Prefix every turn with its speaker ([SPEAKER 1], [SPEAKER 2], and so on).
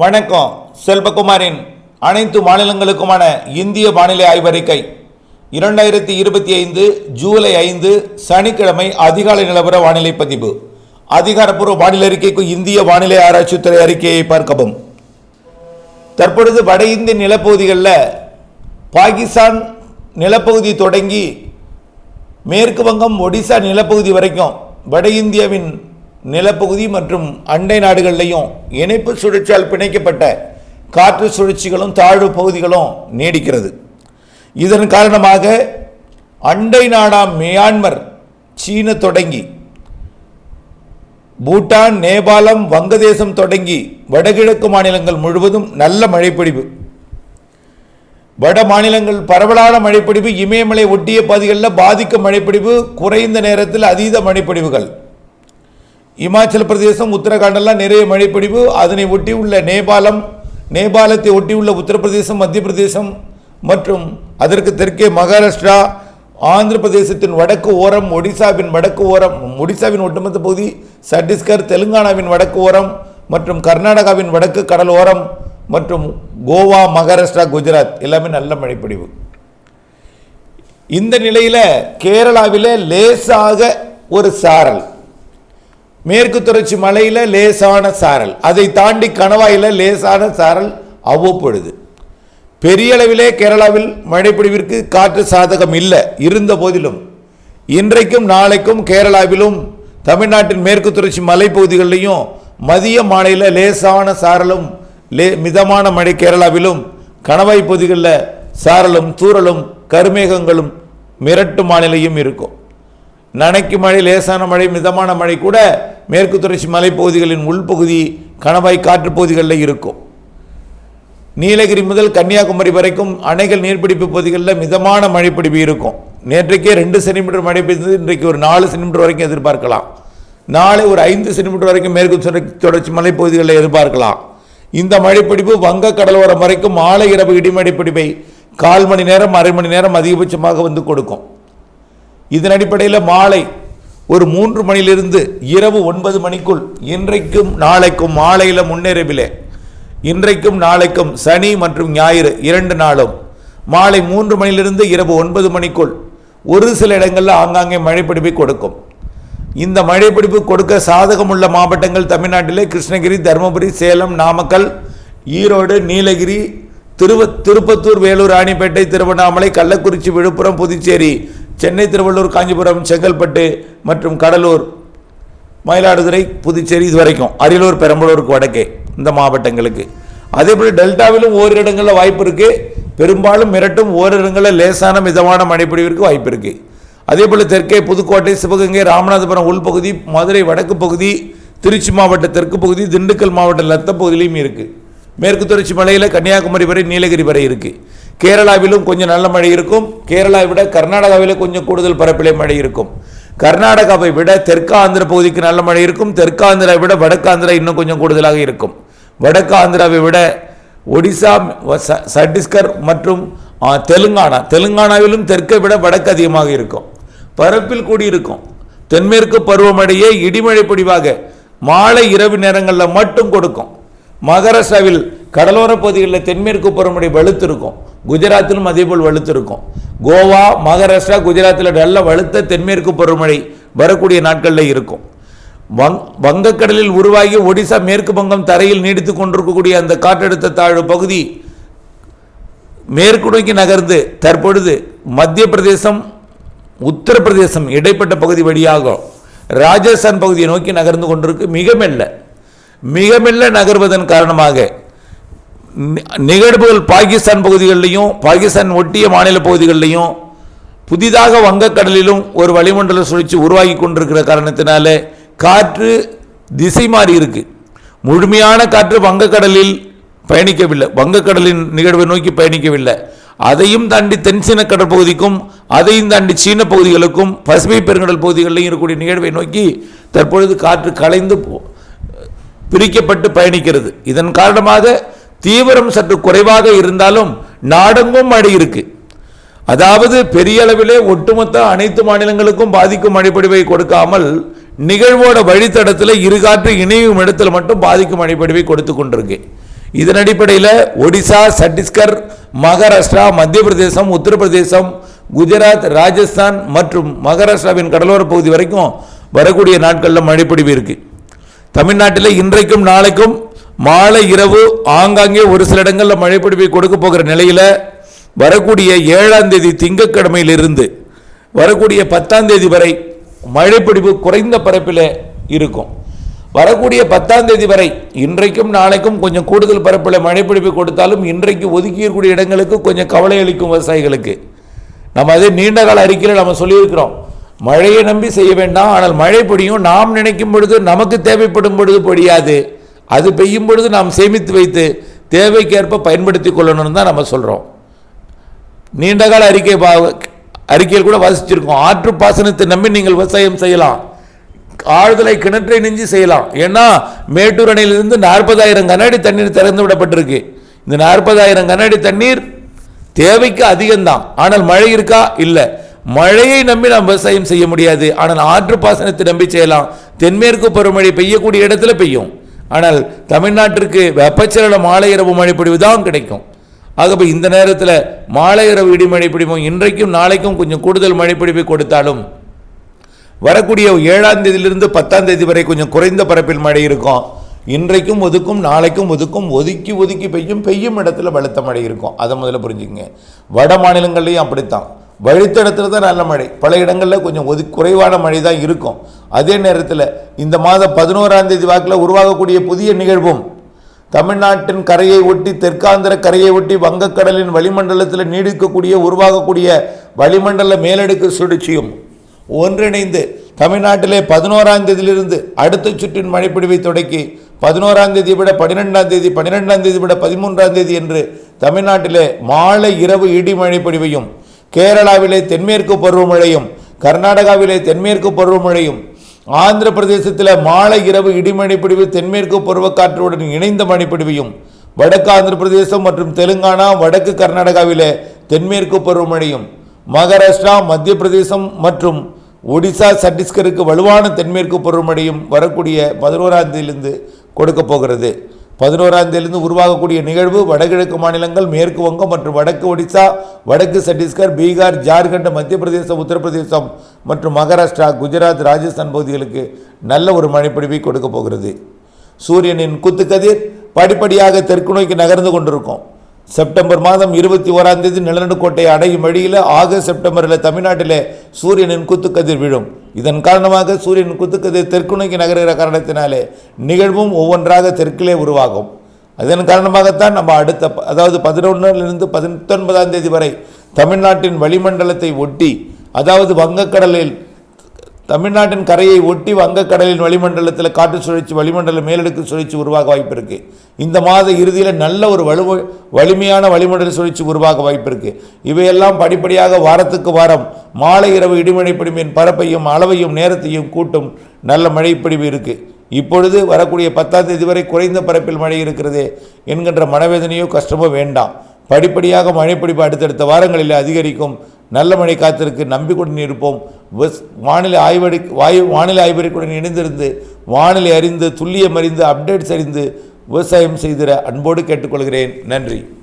[SPEAKER 1] வணக்கம். செல்வகுமாரின் அனைத்து மாநிலங்களுக்குமான இந்திய வானிலை ஆய்வறிக்கை. இரண்டாயிரத்தி இருபத்தி ஐந்து ஜூலை ஐந்து சனிக்கிழமை அதிகாலை நிலவர வானிலை பதிவு. அதிகாரப்பூர்வ வானிலை அறிக்கைக்கு இந்திய வானிலை ஆராய்ச்சித்துறை அறிக்கையை பார்க்கவும். தற்பொழுது வட இந்திய நிலப்பகுதிகளில் பாகிஸ்தான் நிலப்பகுதி தொடங்கி மேற்கு வங்கம் ஒடிசா நிலப்பகுதி வரைக்கும் வட இந்தியாவின் நிலப்பகுதி மற்றும் அண்டை நாடுகளிலையும் இணைப்பு சுழற்சியால் பிணைக்கப்பட்ட காற்று சுழற்சிகளும் தாழ்வு பகுதிகளும் நீடிக்கிறது. இதன் காரணமாக அண்டை நாடாம் மியான்மர் சீன தொடங்கி பூட்டான் நேபாளம் வங்கதேசம் தொடங்கி வடகிழக்கு மாநிலங்கள் முழுவதும் நல்ல மழைப்பிடிவு வட மாநிலங்கள் பரவலான மழைப்பிடிவு இமயமலை ஒட்டிய பகுதிகளில் பாதிக்கும் மழைப்பிடிவு குறைந்த நேரத்தில் அதீத மழைப்பிடிவுகள் இமாச்சல பிரதேசம் உத்தரகாண்டெல்லாம் நிறைய மழைப்பிடிவு. அதனை ஒட்டி உள்ள நேபாளம் நேபாளத்தை ஒட்டியுள்ள உத்தரப்பிரதேசம் மத்திய பிரதேசம் மற்றும் அதற்கு தெற்கே மகாராஷ்டிரா ஆந்திர பிரதேசத்தின் வடக்கு ஓரம் ஒடிசாவின் வடக்கு ஓரம் ஒடிசாவின் ஒட்டுமொத்த பகுதி சத்தீஸ்கர் தெலுங்கானாவின் வடக்கு ஓரம் மற்றும் கர்நாடகாவின் வடக்கு கடல் ஓரம் மற்றும் கோவா மகாராஷ்டிரா குஜராத் எல்லாமே நல்ல மழைப்பொழிவு இந்த நிலையில் கேரளாவில் லேசாக ஒரு சாரல். மேற்கு தொடர்ச்சி மலையில் லேசான சாரல். அதை தாண்டி கணவாயில் லேசான சாரல் அவ்வப்பொழுது. பெரிய அளவிலே கேரளாவில் மழைப்பொழிவிற்கு காற்று சாதகம் இல்லை இருந்த போதிலும். இன்றைக்கும் நாளைக்கும் கேரளாவிலும் தமிழ்நாட்டின் மேற்கு தொடர்ச்சி மலைப்பகுதிகளிலையும் மதிய மாலையில் லேசான சாரலும் லே மிதமான மழை கேரளாவிலும் கணவாய் பகுதிகளில் சாரலும் தூரலும் கருமேகங்களும் மிரட்டு மாநிலையும் இருக்கும். நனைக்கு மழை லேசான மழை மிதமான மழை கூட மேற்கு தொடர்ச்சி மலைப்பகுதிகளின் உள்பகுதி கணவாய் காற்று பகுதிகளில் இருக்கும். நீலகிரி முதல் கன்னியாகுமரி வரைக்கும் அணைகள் நீர்பிடிப்பு பகுதிகளில் மிதமான மழைப்பிடிப்பு இருக்கும். நேற்றைக்கே ரெண்டு சென்டிமீட்டர் மழை பெய்தது இன்றைக்கு ஒரு நாலு சென்டிமீட்டர் வரைக்கும் எதிர்பார்க்கலாம். நாளை ஒரு ஐந்து சென்டிமீட்டர் வரைக்கும் மேற்கு தொடர்ச்சி மலைப்பகுதிகளில் எதிர்பார்க்கலாம். இந்த மழைப்பிடிப்பு வங்க கடலோரம் வரைக்கும் மாலை இரவு இடிமழைப்பிடிப்பை கால் மணி நேரம் அரை மணி நேரம் அதிகபட்சமாக வந்து கொடுக்கும். இதன் அடிப்படையில் மாலை ஒரு மூன்று மணியிலிருந்து இரவு ஒன்பது மணிக்குள் இன்றைக்கும் நாளைக்கும் மாலையில் முன்னேறவிலே இன்றைக்கும் நாளைக்கும் சனி மற்றும் ஞாயிறு இரண்டு நாளும். மாலை மூன்று மணியிலிருந்து இரவு ஒன்பது மணிக்குள் ஒரு சில இடங்களில் ஆங்காங்கே மழைப்பிடிப்பை கொடுக்கும். இந்த மழைப்பிடிப்பு கொடுக்க சாதகமுள்ள மாவட்டங்கள் தமிழ்நாட்டிலே கிருஷ்ணகிரி தருமபுரி சேலம் நாமக்கல் ஈரோடு நீலகிரி திருவ திருப்பத்தூர் வேலூர் ராணிப்பேட்டை திருவண்ணாமலை கள்ளக்குறிச்சி விழுப்புரம் புதுச்சேரி சென்னை திருவள்ளூர் காஞ்சிபுரம் செங்கல்பட்டு மற்றும் கடலூர் மயிலாடுதுறை புதுச்சேரி இது வரைக்கும் அரியலூர் பெரம்பலூருக்கு வடக்கே இந்த மாவட்டங்களுக்கு. அதே போல் டெல்டாவிலும் ஓரிரு இடங்களில் வாய்ப்பு இருக்குது பெரும்பாலும் மிரட்டும் ஓரிரு இடங்களில் லேசான மிதமான மழைப்பொழிவிற்கு வாய்ப்பு இருக்குது அதே போல் தெற்கே புதுக்கோட்டை சிவகங்கை ராமநாதபுரம் உள்பகுதி மதுரை வடக்கு பகுதி திருச்சி மாவட்ட தெற்கு பகுதி திண்டுக்கல் மாவட்ட லத்த பகுதியிலையும் இருக்குது மேற்கு தொடர்ச்சி மலையில் கன்னியாகுமரி வரை நீலகிரி வரை இருக்குது கேரளாவிலும் கொஞ்சம் நல்ல மழை இருக்கும். கேரளாவை விட கர்நாடகாவில் கொஞ்சம் கூடுதல் பரப்பிலே மழை இருக்கும். கர்நாடகாவை விட தெற்கு ஆந்திர பகுதிக்கு நல்ல மழை இருக்கும். தெற்கு ஆந்திராவை விட வடக்கு ஆந்திரா இன்னும் கொஞ்சம் கூடுதலாக இருக்கும். வடக்கு ஆந்திராவை விட ஒடிசா ச- மற்றும் தெலுங்கானா தெலுங்கானாவிலும் தெற்கை விட வடக்கு அதிகமாக இருக்கும். பரப்பில் கூடியிருக்கும். தென்மேற்கு பருவமழையே இடிமழை பொடிவாக மாலை இரவு நேரங்களில் மட்டும் கொடுக்கும். மகாராஷ்டிராவில் கடலோர பகுதிகளில் தென்மேற்கு பருவமழை வலுத்திருக்கும். குஜராத்திலும் அதேபோல் வலுத்திருக்கும். கோவா மகாராஷ்டிரா குஜராத்தில் நல்ல வலுத்த தென்மேற்கு பருவமழை வரக்கூடிய நாட்களில் இருக்கும். வங் வங்கக்கடலில் உருவாகி ஒடிசா மேற்கு வங்கம் தரையில் நீடித்து கொண்டிருக்கக்கூடிய அந்த காற்றழுத்த தாழ்வு பகுதி மேற்கு நோக்கி நகர்ந்து தற்பொழுது மத்திய பிரதேசம் உத்தரப்பிரதேசம் இடைப்பட்ட பகுதி வழியாக ராஜஸ்தான் பகுதியை நோக்கி நகர்ந்து கொண்டிருக்கு. மிக மெல்ல மிக மெல்ல நகர்வதன் காரணமாக நிகழ்வுகள் பாகிஸ்தான் பகுதிகளிலையும் பாகிஸ்தான் ஒட்டிய மாநில பகுதிகளிலையும் புதிதாக வங்கக்கடலிலும் ஒரு வளிமண்டல சுழற்சி உருவாகி கொண்டிருக்கிற காரணத்தினால காற்று திசை மாறி இருக்கு. முழுமையான காற்று வங்கக்கடலில் பயணிக்கவில்லை. வங்கக்கடலின் நிகழ்வை நோக்கி பயணிக்கவில்லை. அதையும் தாண்டி தென்சீன கடற்பகுதிக்கும் அதையும் தாண்டி சீன பகுதிகளுக்கும் பசுமை பெருங்கடல் பகுதிகளிலும் இருக்கக்கூடிய நிகழ்வை நோக்கி தற்பொழுது காற்று கலைந்து போ- பிரிக்கப்பட்டு பயணிக்கிறது. இதன் காரணமாக தீவிரம் சற்று குறைவாக இருந்தாலும் நாடெங்கும் மழை இருக்கு. அதாவது பெரிய அளவிலே ஒட்டுமொத்த அனைத்து மாநிலங்களுக்கும் பாதிக்கும் மழைப்பொழிவை கொடுக்காமல் நிகழ்வோட வழித்தடத்தில் இருகாற்று இணையும் இடத்தில் மட்டும் பாதிக்கும் மழைப்பொழிவை கொடுத்து கொண்டிருக்கு. இதன் அடிப்படையில் ஒடிசா சத்தீஸ்கர் மகாராஷ்டிரா மத்திய பிரதேசம் உத்தரப்பிரதேசம் குஜராத் ராஜஸ்தான் மற்றும் மகாராஷ்டிராவின் கடலோர பகுதி வரைக்கும் வரக்கூடிய நாட்களில் மழைப்பொழிவு இருக்குது தமிழ்நாட்டில் இன்றைக்கும் நாளைக்கும் மாலை இரவு ஆங்காங்கே ஒரு சில இடங்களில் மழைப்பொழிவை கொடுக்க போகிற நிலையில் வரக்கூடிய ஏழாம் தேதி திங்கட்கிழமையிலிருந்து வரக்கூடிய பத்தாம் தேதி வரை மழைப்பொழிவு குறைந்த பரப்பில் இருக்கும். வரக்கூடிய பத்தாம் தேதி வரை இன்றைக்கும் நாளைக்கும் கொஞ்சம் கூடுதல் பரப்பில் மழைப்பொழிவு கொடுத்தாலும் இன்றைக்கு ஒதுக்கியிருக்கூடிய இடங்களுக்கு கொஞ்சம் கவலை அளிக்கும் விவசாயிகளுக்கு. நம்ம அதே நீண்ட கால அறிக்கையில் நம்ம சொல்லியிருக்கிறோம். மழையை நம்பி செய்ய வேண்டாம் ஆனால் மழை பொடியும் நாம் நினைக்கும் பொழுது நமக்கு தேவைப்படும் பொழுது பொடியாது அது பெய்யும் பொழுது நாம் சேமித்து வைத்து தேவைக்கேற்ப பயன்படுத்தி கொள்ளணும்னு தான் நம்ம சொல்கிறோம் நீண்டகால அறிக்கை பா- அறிக்கையில் கூட வாசிச்சிருக்கோம். ஆற்று பாசனத்தை நம்பி நீங்கள் விவசாயம் செய்யலாம். ஆழ்துளை கிணற்றை நெஞ்சு செய்யலாம். ஏன்னா மேட்டூர் அணையிலிருந்து நாற்பதாயிரம் கனஅடி தண்ணீர் திறந்து விடப்பட்டிருக்கு. இந்த நாற்பதாயிரம் கனஅடி தண்ணீர் தேவைக்கு அதிகம்தான். ஆனால் மழை இருக்கா? இல்லை. மழையை நம்பி நாம் விவசாயம் செய்ய முடியாது. ஆனால் ஆற்று பாசனத்தை நம்பி செய்யலாம். தென்மேற்கு பருவமழை பெய்யக்கூடிய இடத்துல பெய்யும். ஆனால் தமிழ்நாட்டிற்கு வெப்பச்சலன மாலை இரவு மழை பொழிவு தான் கிடைக்கும். ஆகவே இந்த நேரத்தில் மாலை இரவு இடிமழை பிடிப்போம் இன்றைக்கும் நாளைக்கும் கொஞ்சம் கூடுதல் மழைப்பிடிப்பை கொடுத்தாலும் வரக்கூடிய ஏழாம் தேதியிலிருந்து பத்தாம் தேதி வரை கொஞ்சம் குறைந்த பரப்பில் மழை இருக்கும். இன்றைக்கும் ஒதுக்கும் நாளைக்கும் ஒதுக்கும் ஒதுக்கி ஒதுக்கி பெய்யும் பெய்யும் இடத்துல பலத்த மழை இருக்கும். அதை முதல்ல புரிஞ்சுக்கங்க. வட மாநிலங்கள்லையும் அப்படித்தான். வழித்தடத்தில் தான் நல்ல மழை. பல இடங்களில் கொஞ்சம் ஒது குறைவான மழை தான் இருக்கும். அதே நேரத்தில் இந்த மாதம் பதினோராம் தேதி வாக்கில் உருவாகக்கூடிய புதிய நிகழ்வும் தமிழ்நாட்டின் கரையை ஒட்டி தெற்காந்திர கரையை ஒட்டி வங்கக்கடலின் வளிமண்டலத்தில் நீடிக்கக்கூடிய உருவாகக்கூடிய வளிமண்டல மேலடுக்கு சுழற்சியும் ஒன்றிணைந்து தமிழ்நாட்டிலே பதினோராம் தேதியிலிருந்து அடுத்த சுற்றின் மழைப்பிடிவை தொடக்கி பதினோராம் தேதி விட பன்னிரெண்டாம் தேதி பன்னிரெண்டாம் தேதி விட பதிமூன்றாம் தேதி என்று தமிழ்நாட்டிலே மாலை இரவு இடி மழைப்பொழிவையும் கேரளாவிலே தென்மேற்கு பருவமழையும் கர்நாடகாவிலே தென்மேற்கு பருவமழையும் ஆந்திர பிரதேசத்தில் மாலை இரவு இடிமழை தென்மேற்கு பருவக்காற்றுடன் இணைந்த மழைப்பிடிவையும் வடக்கு ஆந்திர பிரதேசம் மற்றும் தெலுங்கானா வடக்கு கர்நாடகாவிலே தென்மேற்கு பருவமழையும் மகாராஷ்டிரா மத்திய பிரதேசம் மற்றும் ஒடிசா சத்தீஸ்கருக்கு வலுவான தென்மேற்கு பருவமழையும் வரக்கூடிய பதினோராம் தேதியிலிருந்து கொடுக்க போகிறது. பதினோராம் தேதியிலிருந்து உருவாகக்கூடிய நிகழ்வு வடகிழக்கு மாநிலங்கள் மேற்கு வங்கம் மற்றும் வடக்கு ஒடிசா வடக்கு சத்தீஸ்கர் பீகார் ஜார்க்கண்ட் மத்திய பிரதேசம் உத்தரப்பிரதேசம் மற்றும் மகாராஷ்டிரா குஜராத் ராஜஸ்தான் பகுதிகளுக்கு நல்ல ஒரு மழைப்பிடிவை கொடுக்க போகிறது. சூரியனின் குத்துக்கதிர் படிப்படியாக தெற்கு நோக்கி நகர்ந்து கொண்டிருக்கும். செப்டம்பர் மாதம் இருபத்தி ஓராம் தேதி நிலநடுக்கோட்டை அடையும் வழியில் ஆகஸ்ட் செப்டம்பரில் தமிழ்நாட்டிலே சூரியனின் குத்துக்கதிர் விழும். இதன் காரணமாக சூரியன் குத்துக்கதிர் தெற்கு நோக்கி நகர்கிற காரணத்தினாலே நிகழ்வும் ஒவ்வொன்றாக தெற்கிலே உருவாகும். அதன் காரணமாகத்தான் நம்ம அடுத்த அதாவது பதினொன்றிலிருந்து பதினொன்பதாம் தேதி வரை தமிழ்நாட்டின் வளிமண்டலத்தை ஒட்டி அதாவது வங்கக்கடலில் தமிழ்நாட்டின் கரையை ஒட்டி வங்கக்கடலின் வளிமண்டலத்தில் காற்று சுழற்சி வளிமண்டல மேலடுக்கு சுழற்சி உருவாக வாய்ப்பு இருக்கு. இந்த மாத இறுதியில் நல்ல ஒரு வலு வலிமையான வளிமண்டல சுழற்சி உருவாக வாய்ப்பு இருக்கு. இவையெல்லாம் படிப்படியாக வாரத்துக்கு வாரம் மாலை இரவு இடிமழை பரப்பையும் அளவையும் நேரத்தையும் கூட்டும் நல்ல மழைப்பிடிவு இருக்கு. இப்பொழுது வரக்கூடிய பத்தாம் தேதி வரை குறைந்த பரப்பில் மழை இருக்கிறதே என்கின்ற மனவேதனையோ கஷ்டமோ வேண்டாம். படிப்படியாக மழைப்பிடிப்பு அடுத்தடுத்த வாரங்களில் அதிகரிக்கும். நல்ல மழை காத்திருக்கு நம்பிக்கையுடன் இருப்போம். விஸ்- வானிலை ஆய்வடி வாயு வானிலை ஆய்வறிக்கையுடன் இணைந்திருந்து வானிலை அறிந்து துல்லியம் அறிந்து அப்டேட்ஸ் அறிந்து விவசாயம் செய்திட அன்போடு கேட்டுக்கொள்கிறேன். நன்றி.